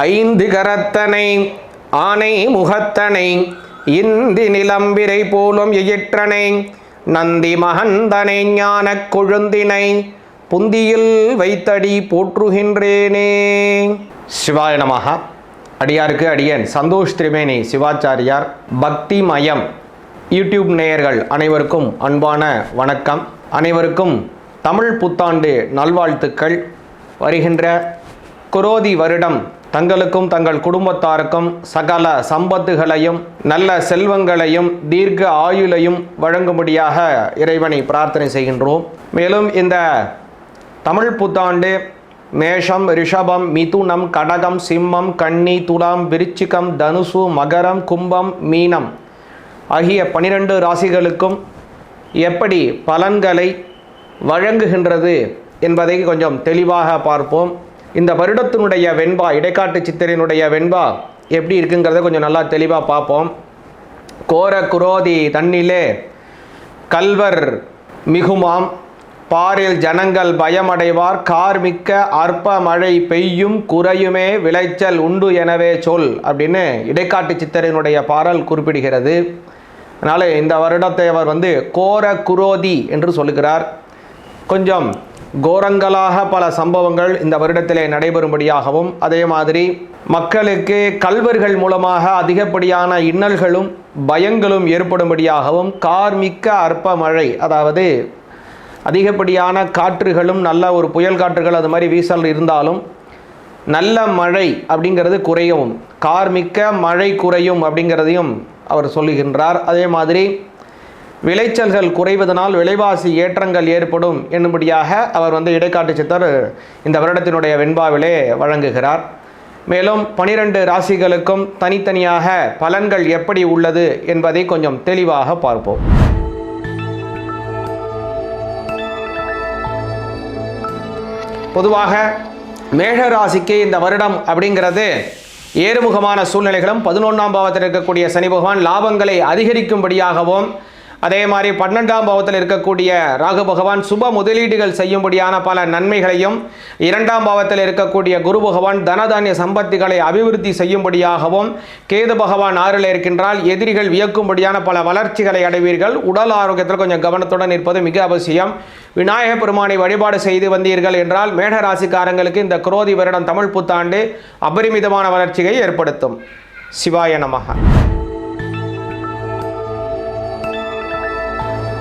ஐந்து கரத்தனை ஆனை முகத்தனை இந்தி நிலம்பிரை போலும் எயிற்றனை நந்தி மகந்தனை ஞானக் கொழுந்தினை புந்தியில் வைத்தடி போற்றுகின்றேனே. சிவாய நமகா அடியாருக்கு அடியன். சந்தோஷ் திரிவேணி சிவாச்சாரியார். பக்தி மயம் யூடியூப் நேயர்கள் அனைவருக்கும் அன்பான வணக்கம். அனைவருக்கும் தமிழ் புத்தாண்டு நல்வாழ்த்துக்கள். வருகின்ற குரோதி வருடம் தங்களுக்கும் தங்கள் குடும்பத்தாருக்கும் சகல சம்பத்துகளையும் நல்ல செல்வங்களையும் தீர்க்க ஆயுளையும் வழங்கும்படியாக இறைவனை பிரார்த்தனை செய்கின்றோம். மேலும் இந்த தமிழ் புத்தாண்டு மேஷம் ரிஷபம் மிதுனம் கடகம் சிம்மம் கன்னி துலாம் விருச்சிகம் தனுசு மகரம் கும்பம் மீனம் ஆகிய பனிரெண்டு ராசிகளுக்கும் எப்படி பலன்களை வழங்குகின்றது என்பதை கொஞ்சம் தெளிவாக பார்ப்போம். இந்த வருடத்தினுடைய வெண்பா இடைக்காட்டு சித்திரையினுடைய வெண்பா எப்படி இருக்குங்கிறத கொஞ்சம் நல்லா தெளிவாக பார்ப்போம். கோர குரோதி தன்னிலே கல்வர் மிகுமாம். பாரில் ஜனங்கள் பயமடைவார். கார்மிக்க அற்ப மழை பெய்யும். குறையுமே விளைச்சல் உண்டு எனவே சொல் அப்படின்னு இடைக்காட்டு சித்தரினுடைய பாடல் குறிப்பிடுகிறது. அதனால் இந்த வருடத்தை அவர் வந்து கோர குரோதி என்று சொல்லுகிறார். கொஞ்சம் கோரங்களாக பல சம்பவங்கள் இந்த வருடத்திலே நடைபெறும்படியாகவும் அதே மாதிரி மக்களுக்கு கல்வர்கள் மூலமாக அதிகப்படியான இன்னல்களும் பயங்களும் ஏற்படும்படியாகவும் கார்மிக்க அற்ப மழை அதாவது அதிகப்படியான காற்றுகளும் நல்ல ஒரு புயல் காற்றுகள் அது மாதிரி வீசல் இருந்தாலும் நல்ல மழை அப்படிங்கிறது குறையும். கார்மிக்க மழை குறையும் அப்படிங்கிறதையும் அவர் சொல்லுகின்றார். அதே மாதிரி விளைச்சல்கள் குறைவதனால் விலைவாசி ஏற்றங்கள் ஏற்படும் என்னும்படியாக அவர் வந்து இடைக்காட்டு சித்தர் இந்த வருடத்தினுடைய வெண்பாவிலே வழங்குகிறார். மேலும் பனிரெண்டு ராசிகளுக்கும் தனித்தனியாக பலன்கள் எப்படி உள்ளது என்பதை கொஞ்சம் தெளிவாக பார்ப்போம். பொதுவாக மேஷ ராசிக்கு இந்த வருடம் அப்படிங்கிறது ஏறுமுகமான சூழ்நிலைகளும் பதினொன்றாம் பாவத்தில் இருக்கக்கூடிய சனி பகவான் லாபங்களை அதிகரிக்கும்படியாகவும் அதே மாதிரி பன்னெண்டாம் பாவத்தில் இருக்கக்கூடிய ராகு பகவான் சுப முதலீடுகள் செய்யும்படியான பல நன்மைகளையும் இரண்டாம் பாவத்தில் இருக்கக்கூடிய குரு பகவான் தனதானிய சம்பத்திகளை அபிவிருத்தி செய்யும்படியாகவும் கேது பகவான் ஆறில் இருக்கின்றால் எதிரிகள் வியக்கும்படியான பல வளர்ச்சிகளை அடைவீர்கள். உடல் ஆரோக்கியத்தில் கொஞ்சம் கவனத்துடன் இருப்பது மிக அவசியம். விநாயக பெருமானை வழிபாடு செய்து வந்தீர்கள் என்றால் மேட ராசிக்காரங்களுக்கு இந்த குரோதி வருடம் தமிழ் புத்தாண்டு அபரிமிதமான வளர்ச்சியை ஏற்படுத்தும். சிவாய நமகா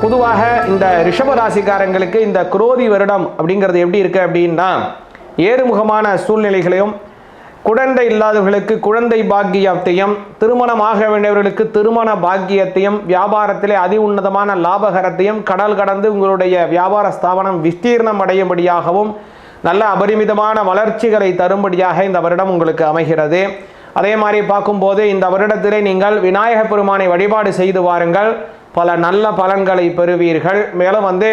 பொதுவாக இந்த ரிஷப ராசிக்காரங்களுக்கு இந்த குரோதி வருடம் அப்படிங்கிறது எப்படி இருக்குது அப்படின்னா ஏறுமுகமான சூழ்நிலைகளையும் குழந்தை இல்லாதவர்களுக்கு குழந்தை பாக்கியத்தையும் திருமணமாக வேண்டியவர்களுக்கு திருமண பாக்கியத்தையும் வியாபாரத்திலே அதி உன்னதமான லாபகரத்தையும் கடல் கடந்து உங்களுடைய வியாபார ஸ்தாபனம் விஸ்தீர்ணம் அடையும்படியாகவும் நல்ல அபரிமிதமான வளர்ச்சிகளை தரும்படியாக இந்த வருடம் உங்களுக்கு அமைகிறது. அதே மாதிரி பார்க்கும்போது இந்த வருடத்திலே நீங்கள் விநாயகப் பெருமானை வழிபாடு செய்து வாருங்கள். பல நல்ல பலன்களை பெறுவீர்கள். மேலும் வந்து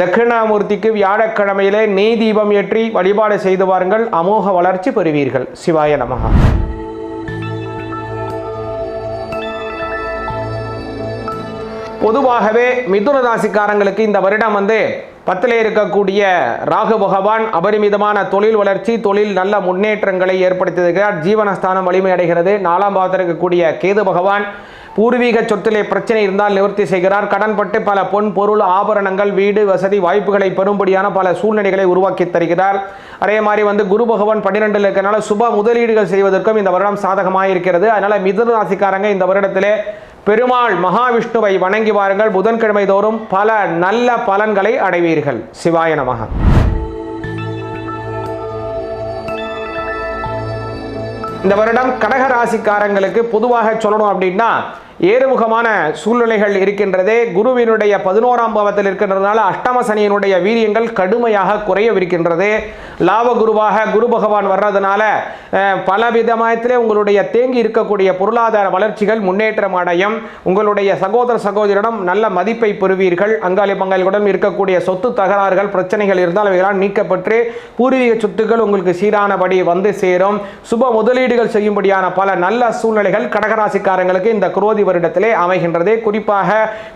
தட்சிணாமூர்த்திக்கு வியாழக்கிழமையிலே நெய் தீபம் ஏற்றி வழிபாடு செய்து வாருங்கள். அமோக வளர்ச்சி பெறுவீர்கள். சிவாய நமகா பொதுவாகவே மிதுன ராசிக்காரங்களுக்கு இந்த வருடம் வந்து பத்தில் இருக்கக்கூடிய ராகு பகவான் அபரிமிதமான தொழில் வளர்ச்சி தொழில் நல்ல முன்னேற்றங்களை ஏற்படுத்தியிருக்கிறார். ஜீவனஸ்தானம் வலிமை அடைகிறது நாலாம் பாவத்தில் இருக்கக்கூடிய கேது பகவான் பூர்வீக சொத்திலே பிரச்சனை இருந்தால் நிவர்த்தி செய்கிறார். கடன்பட்டு பல பொன் பொருள் ஆபரணங்கள் வீடு வசதி வாய்ப்புகளை பெறும்படியான பல சூழ்நிலைகளை உருவாக்கி தருகிறார். அதே மாதிரி வந்து குரு பகவான் பன்னிரெண்டில் இருக்கிறனால சுப முதலீடுகள் செய்வதற்கும் இந்த வருடம் சாதகமாக இருக்கிறது அதனால் மிதுன ராசிக்காரங்க இந்த வருடத்திலே பெருமாள் மகாவிஷ்ணுவை வணங்கி வாருங்கள். புதன்கிழமை தோறும் பல நல்ல பலன்களை அடைவீர்கள். சிவாய நமக. இந்த வருடம் கடக ராசிக்காரங்களுக்கு பொதுவாக சொல்லணும் அப்படின்னா ஏறுமுகமான சூழ்நிலைகள் இருக்கின்றதே. குருவினுடைய பதினோராம் பாவத்தில் இருக்கின்றதுனால அஷ்டம சனியினுடைய வீரியங்கள் கடுமையாக குறையவிருக்கின்றது. லாப குருவாக குரு பகவான் வர்றதுனால பல விதமாயத்திலே உங்களுடைய தேங்கி இருக்கக்கூடிய பொருளாதார வளர்ச்சிகள் முன்னேற்றம் அடையும். உங்களுடைய சகோதர சகோதரிடம் நல்ல மதிப்பை பெறுவீர்கள். அங்காளி பங்காளிகளுடன் இருக்கக்கூடிய சொத்து தகராறுகள் பிரச்சனைகள் இருந்தால் அவைகளால் நீக்கப்பட்டு பூர்வீக சொத்துக்கள் உங்களுக்கு சீரானபடி வந்து சேரும். சுப முதலீடுகள் செய்யும்படியான பல நல்ல சூழ்நிலைகள் கடகராசிக்காரங்களுக்கு இந்த குரோதி வருடத்திலே அமைகின்றது. குறிப்பாக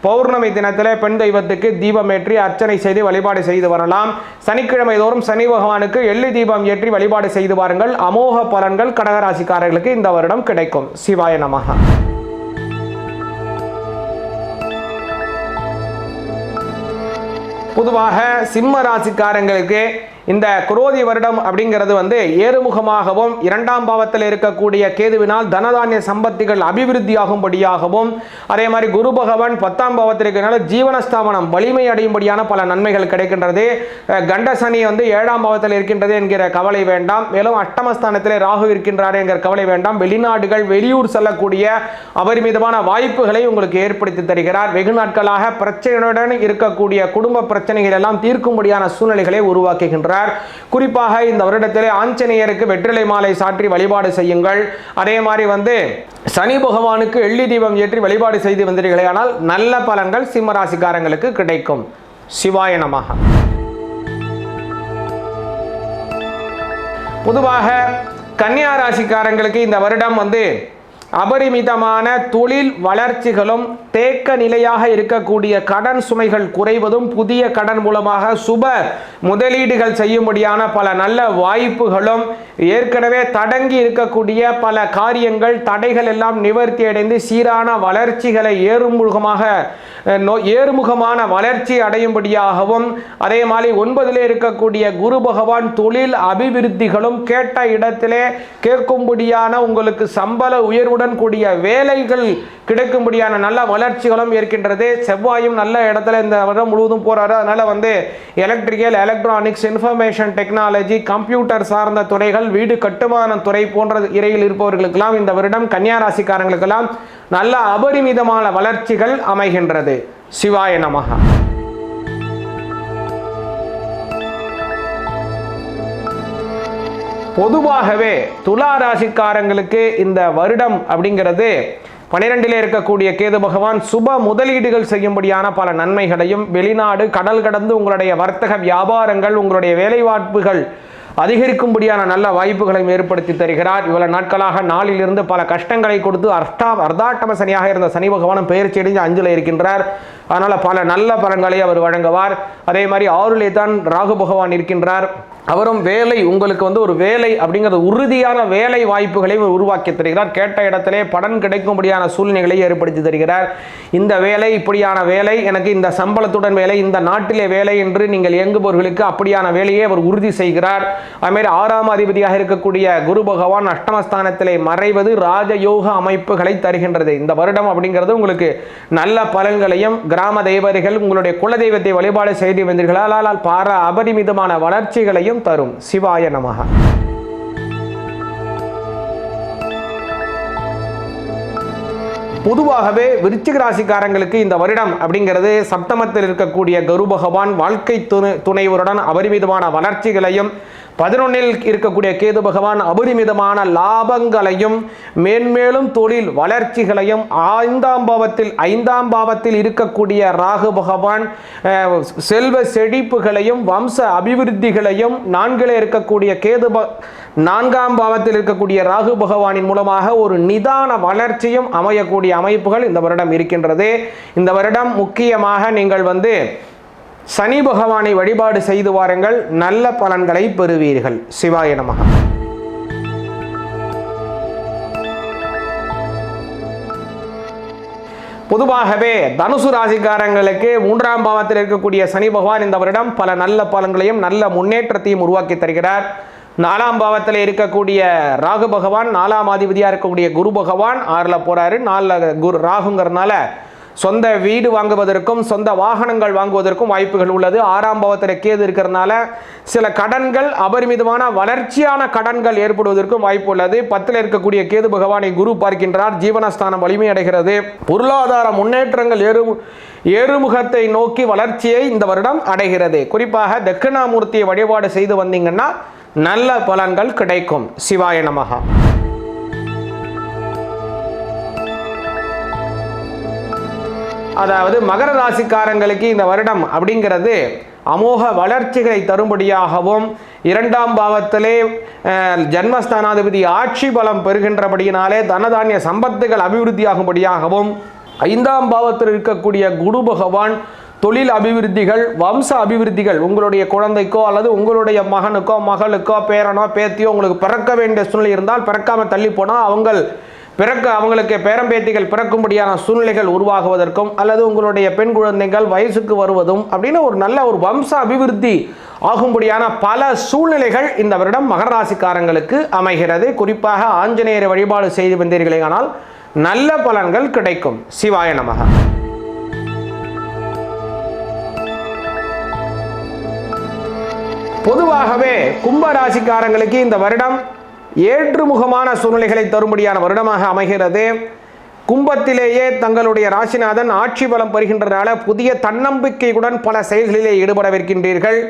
பௌர்ணமி தினத்திலே பெண் தெய்வத்துக்கு தீபமேற்றி அர்ச்சனை செய்து வழிபாடு செய்து வரலாம். சனிக்கிழமை தோறும் சனி பகவானுக்கு எள்ளி தீபம் ஏற்றி வழிபாடு செய்து வாருங்கள். அமோக பலன்கள் கடகராசிக்காரர்களுக்கு இந்த வருடம் கிடைக்கும். சிவாய நமகா பொதுவாக சிம்ம ராசிக்காரங்களுக்கு இந்த குரோதி வருடம் அப்படிங்கிறது வந்து ஏறுமுகமாகவும் இரண்டாம் பாவத்தில் இருக்கக்கூடிய கேதுவினால் தனதானிய சம்பத்திகள் அபிவிருத்தியாகும்படியாகவும் அதே மாதிரி குரு பகவான் பத்தாம் பாவத்தில் இருக்கிறனால ஜீவனஸ்தாபனம் வலிமை அடையும்படியான பல நன்மைகள் கிடைக்கின்றது. கண்டசனி வந்து ஏழாம் பாவத்தில் இருக்கின்றது என்கிற கவலை வேண்டாம். மேலும் அஷ்டமஸ்தானத்திலே ராகு இருக்கின்றார் என்கிற கவலை வேண்டாம். வெளிநாடுகள் வெளியூர் செல்லக்கூடிய அபரிமிதமான வாய்ப்புகளை உங்களுக்கு ஏற்படுத்தி தருகிறார். வெகு நாட்களாக பிரச்சனையுடன் இருக்கக்கூடிய குடும்ப பிரச்சனைகள் எல்லாம் தீர்க்கும்படியான சூழ்நிலைகளை உருவாக்குகின்றார் குறிப்பாக இந்த வருடத்திலே ஆஞ்சநேயருக்கு வெற்றிலை மாலை சாற்றி வழிபாடு செய்யுங்கள். அதே மாதிரி வந்து சனி பகவானுக்கு எள்ளி தீபம் ஏற்றி வழிபாடு செய்து வந்தீர்களே ஆனால் நல்ல பலன்கள் சிம்மராசிக்காரங்களுக்கு கிடைக்கும். சிவாய நமக பொதுவாக கன்னியா ராசிக்காரங்களுக்கு இந்த வருடம் வந்து அபரிமிதமான தொழில் வளர்ச்சிகளும் தேக்க நிலையாக இருக்கக்கூடிய கடன் சுமைகள் குறைவதும் புதிய கடன் மூலமாக சுப முதலீடுகள் செய்யும்படியான பல நல்ல வாய்ப்புகளும் ஏற்கனவே தடங்கி இருக்கக்கூடிய பல காரியங்கள் தடைகள் எல்லாம் நிவர்த்தி அடைந்து சீரான வளர்ச்சிகளை ஏறுமுகமாக ஏறுமுகமான வளர்ச்சி அடையும்படியாகவும் அதே மாதிரி ஒன்பதிலே இருக்கக்கூடிய குரு பகவான் தொழில் அபிவிருத்திகளும் கேட்ட இடத்திலே கேட்கும்படியான உங்களுக்கு சம்பள உயர்வுடன் கூடிய வேலைகள் கிடைக்கும்படியான நல்ல வளர்ச்சிகளும் இருக்கின்றது. செவ்வாயும் நல்ல இடத்துல இந்த வருடம் முழுவதும் போறாரு. அதனால வந்து electrical electronics information technology computer சார்ந்த துறைகள் வீடு கட்டுமான துறை போன்ற இறையில் இருப்பவர்களுக்கெல்லாம் இந்த வருடம் கன்னியாராசிக்காரங்களுக்கெல்லாம் நல்ல அபரிமிதமான வளர்ச்சிகள் அமைகின்றது. சிவாய நமகா பொதுவாகவே துலா ராசிக்காரங்களுக்கு இந்த வருடம் அப்படிங்கிறது பனிரெண்டிலே இருக்கக்கூடிய கேது பகவான் சுப முதலீடுகள் செய்யும்படியான பல நன்மைகளையும் வெளிநாடு கடல் கடந்து உங்களுடைய வர்த்தக வியாபாரங்கள் உங்களுடைய வேலைவாய்ப்புகள் அதிகரிக்கும்படியான நல்ல வாய்ப்புகளையும் ஏற்படுத்தி தருகிறார். இவ்வளவு நாட்களாக நாளிலிருந்து பல கஷ்டங்களை கொடுத்து அர்த்தா அர்த்தாட்டம சனியாக இருந்த சனி பகவானும் பெயர்ச்சி அடைஞ்சு அஞ்சில் இருக்கின்றார். அதனால பல நல்ல பலன்களை அவர் வழங்குவார். அதே மாதிரி ஆறுலே தான் ராகு பகவான் இருக்கின்றார். அவரும் வேலை உங்களுக்கு வந்து ஒரு வேலை அப்படிங்கிறது உறுதியான வேலை வாய்ப்புகளை அவர் உருவாக்கி தருகிறார். கேட்ட இடத்திலே படன் கிடைக்கும்படியான சூழ்நிலைகளை ஏற்படுத்தி தருகிறார். இந்த வேலை இப்படியான வேலை எனக்கு இந்த சம்பளத்துடன் வேலை இந்த நாட்டிலே வேலை என்று நீங்கள் இயங்குபவர்களுக்கு அப்படியான வேலையை அவர் உறுதி செய்கிறார். அதுமாரி ஆறாம் அதிபதியாக இருக்கக்கூடிய குரு பகவான் அஷ்டமஸ்தானத்திலே மறைவது ராஜயோக அமைப்புகளை தருகின்றது. இந்த வருடம் அப்படிங்கிறது உங்களுக்கு நல்ல பலன்களையும் கிராம தெய்வர்கள் உங்களுடைய குலதெய்வத்தை வழிபாடு செய்து வந்தீர்களால் பார அபரிமிதமான வளர்ச்சிகளையும் தரும். சிவாய நமகா பொதுவாகவே விருச்சிக ராசிக்காரங்களுக்கு இந்த வருடம் அப்படிங்கிறது சப்தமத்தில் இருக்கக்கூடிய கரு பகவான் வாழ்க்கை துணை துணைவருடன் அபரிமிதமான வளர்ச்சிகளையும் பதினொன்னில் இருக்கக்கூடிய கேது பகவான் அபரிமிதமான லாபங்களையும் மேன்மேலும் தொழில் வளர்ச்சிகளையும் ஐந்தாம் பாவத்தில் ஐந்தாம் பாவத்தில் இருக்கக்கூடிய ராகு பகவான் செல்வ செழிப்புகளையும் வம்ச அபிவிருத்திகளையும் நான்கிலே இருக்கக்கூடிய கேது ப நான்காம் பாவத்தில் இருக்கக்கூடிய ராகு பகவானின் மூலமாக ஒரு நிதான வளர்ச்சியும் அமையக்கூடிய அமைப்புகள் இந்த வருடம் இருக்கின்றது. இந்த வருடம் முக்கியமாக நீங்கள் வந்து சனி பகவானை வழிபாடு செய்து வாருங்கள். நல்ல பலன்களை பெறுவீர்கள். சிவாய நமகா பொதுவாகவே தனுசு ராசிக்காரங்களுக்கு மூன்றாம் பாவத்தில் இருக்கக்கூடிய சனி பகவான் இந்த வருடம் பல நல்ல பலன்களையும் நல்ல முன்னேற்றத்தையும் உருவாக்கி தருகிறார். நாலாம் பாவத்தில் இருக்கக்கூடிய ராகு பகவான் நாலாம் அதிபதியாக இருக்கக்கூடிய குரு பகவான் ஆறில் போறாரு. நாலில் குரு ராகுங்கிறதுனால சொந்த வீடு வாங்குவதற்கும் சொந்த வாகனங்கள் வாங்குவதற்கும் வாய்ப்புகள் உள்ளது. ஆறாம் பாவத்தில் கேது இருக்கிறதுனால சில கடன்கள் அபரிமிதமான வளர்ச்சியான கடன்கள் ஏற்படுவதற்கும் வாய்ப்பு உள்ளது. பத்தில் இருக்கக்கூடிய கேது பகவானை குரு பார்க்கின்றார். ஜீவனஸ்தானம் வலிமை அடைகிறது பொருளாதார முன்னேற்றங்கள் ஏறு ஏறுமுகத்தை நோக்கி வளர்ச்சியை இந்த வருடம் அடைகிறது. குறிப்பாக தட்சிணாமூர்த்தியை வழிபாடு செய்து வந்தீங்கன்னா நல்ல பலன்கள் கிடைக்கும். சிவாய நமகா அதாவது மகர ராசிக்காரங்களுக்கு இந்த வருடம் அப்படிங்கிறது அமோக வளர்ச்சிகளை தரும்படியாகவும் இரண்டாம் பாவத்திலே ஜென்மஸ்தானாதிபதி ஜன்மஸ்தானாதிபதி ஆட்சி பலம் பெறுகின்றபடியினாலே தனதானிய சம்பத்துகள் அபிவிருத்தியாகும்படியாகவும் ஐந்தாம் பாவத்தில் இருக்கக்கூடிய குரு பகவான் தொழில் அபிவிருத்திகள் வம்ச அபிவிருத்திகள் உங்களுடைய குழந்தைக்கோ அல்லது உங்களுடைய மகனுக்கோ மகளுக்கோ பேரனோ பேத்தியோ உங்களுக்கு பிறக்க வேண்டிய சூழ்நிலை இருந்தால் பிறக்காமல் தள்ளி போனால் அவங்கள் பிறக்க அவங்களுக்கு பேரம்பேத்திகள் பிறக்கும்படியான சூழ்நிலைகள் உருவாகுவதற்கும் அல்லது உங்களுடைய பெண் குழந்தைகள் வயசுக்கு வருவதும் அப்படின்னு ஒரு நல்ல ஒரு வம்ச அபிவிருத்தி ஆகும்படியான பல சூழ்நிலைகள் இந்த வருடம் மகர ராசிக்காரங்களுக்கு அமைகிறது. குறிப்பாக ஆஞ்சநேயரை வழிபாடு செய்து வந்தீர்களே ஆனால் நல்ல பலன்கள் கிடைக்கும். சிவாய நமக. பொதுவாகவே கும்ப ராசிக்காரங்களுக்கு இந்த வருடம் ஏற்றுமுகமான சூழ்நிலைகளை தரும்படியான வருடமாக அமைகிறது. கும்பத்திலேயே தங்களுடைய ராசிநாதன் ஆட்சி பலம் பெறுகின்றனால புதிய தன்னம்பிக்கையுடன் பல செயல்களிலே ஈடுபடவிருக்கின்றீர்கள்.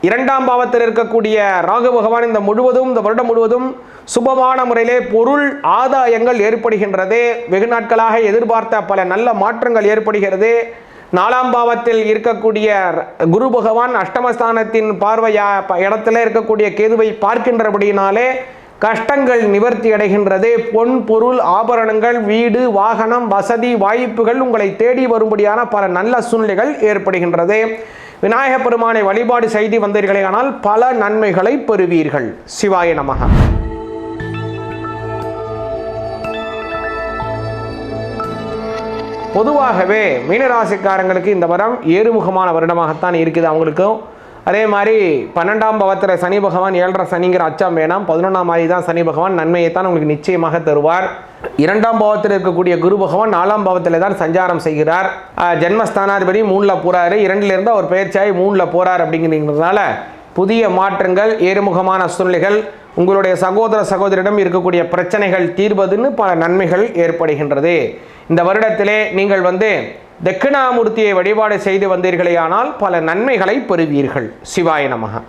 இரண்டாம் பாவத்தில் இருக்கக்கூடிய ராகு பகவான் இந்த முழுவதும் இந்த வருடம் முழுவதும் சுபமான முறையிலே பொருள் ஆதாயங்கள் ஏற்படுகின்றது. வெகு நாட்களாக எதிர்பார்த்த பல நல்ல மாற்றங்கள் ஏற்படுகிறது. நாலாம் பாவத்தில் இருக்கக்கூடிய குரு பகவான் அஷ்டமஸ்தானத்தின் பார்வையா ப- இடத்துல இருக்கக்கூடிய கேதுவை பார்க்கின்றபடியினாலே கஷ்டங்கள் நிவர்த்தி அடைகின்றது. பொன் பொருள் ஆபரணங்கள் வீடு வாகனம் வசதி வாய்ப்புகள் உங்களை தேடி வரும்படியான பல நல்ல சூழ்நிலைகள் ஏற்படுகின்றது. விநாயக பெருமானை வழிபாடு செய்து வந்தீர்களே ஆனால் பல நன்மைகளை பெறுவீர்கள். சிவாய நமக. பொதுவாகவே மீனராசிக்காரங்களுக்கு இந்த வருடம் ஏறுமுகமான வருடமாகத்தான் இருக்குது. அவங்களுக்கும் அதே மாதிரி பன்னெண்டாம் பவத்தில் சனி பகவான் ஏழரை சனிங்கிற அச்சம் வேணாம். பதினொன்றாம் மாதிரி தான் சனி பகவான் நன்மையை தான் உங்களுக்கு நிச்சயமாக தருவார். இரண்டாம் பாவத்தில் இருக்கக்கூடிய குரு பகவான் நாலாம் பாவத்தில் தான் சஞ்சாரம் செய்கிறார். ஜென்மஸ்தானாதிபதி மூணில் போகிறாரு இரண்டிலிருந்து அவர் பயிற்சியாகி மூணில் போகிறார் அப்படிங்கிறதுனால புதிய மாற்றங்கள் ஏறுமுகமான சூழ்நிலைகள் உங்களுடைய சகோதர சகோதரிடம் இருக்கக்கூடிய பிரச்சனைகள் தீர்வதுன்னு பல நன்மைகள் ஏற்படுகின்றது. இந்த வருடத்திலே நீங்கள் வந்து தட்சிணாமூர்த்தியை வழிபாடு செய்து வந்தீர்களேயானால் பல நன்மைகளை பெறுவீர்கள். சிவாய நமக.